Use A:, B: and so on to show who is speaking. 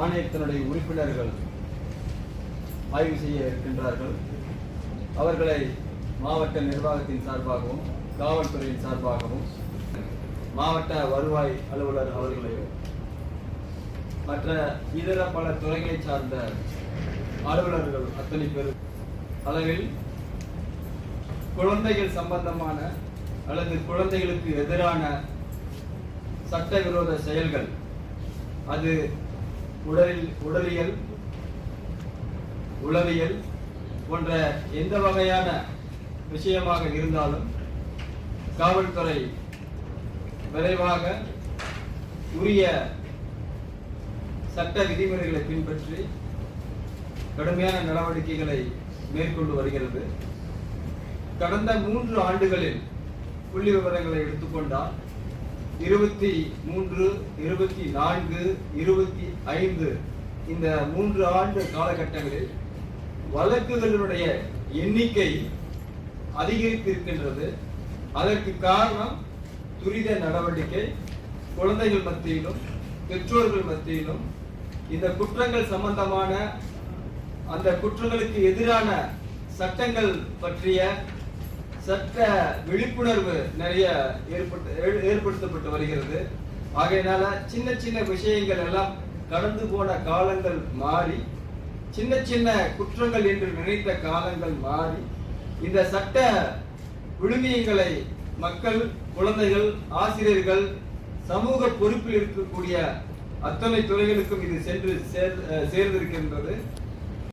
A: ஆணையத்தினுடைய உறுப்பினர்கள் ஆய்வு செய்ய இருக்கின்றார்கள். அவர்களை மாவட்ட நிர்வாகத்தின் சார்பாகவும் காவல்துறையின் சார்பாகவும் மாவட்ட வருவாய் அலுவலர் அவர்களையும் மற்ற இதர பல துறைகளை சார்ந்த அலுவலர்கள் அத்தனை பேர் அளவில் குழந்தைகள் சம்பந்தமான அல்லது குழந்தைகளுக்கு எதிரான சட்டவிரோத செயல்கள் அது உடலில் உடலியல் உளவியல் போன்ற எந்த வகையான விஷயமாக இருந்தாலும் காவல்துறை விரைவாக உரிய சட்ட விதிமுறைகளை பின்பற்றி கடுமையான நடவடிக்கைகளை மேற்கொண்டு வருகிறது. கடந்த மூன்று ஆண்டுகளில் புள்ளி விவரங்களை எடுத்துக்கொண்டால் இருபத்தி மூன்று இருபத்தி நான்கு இருபத்தி ஐந்து இந்த மூன்று ஆண்டு காலகட்டங்களில் வழக்குகளினுடைய எண்ணிக்கை அதிகரித்திருக்கின்றது. அதற்கு காரணம் துரித நடவடிக்கை. குழந்தைகள் மத்தியிலும் பெற்றோர்கள் மத்தியிலும் இந்த குற்றங்கள் சம்பந்தமான அந்த குற்றங்களுக்கு எதிரான சட்டங்கள் பற்றிய சட்ட விழிப்புணர்வு நிறைய ஏற்பட்டு ஏ- ஏற்படுத்தப்பட்டு வருகிறது. ஆகையினால சின்ன சின்ன விஷயங்கள் எல்லாம் கடந்து போன காலங்கள் மாறி சின்ன சின்ன குற்றங்கள் என்று நினைத்த காலங்கள் மாறி இந்த சட்ட விழுமியங்களை மக்கள் குழந்தைகள் ஆசிரியர்கள் சமூக பொறுப்பில் இருக்கக்கூடிய அத்தனை துறைகளுக்கும் இது சென்று சேர் சேர்ந்திருக்கின்றது.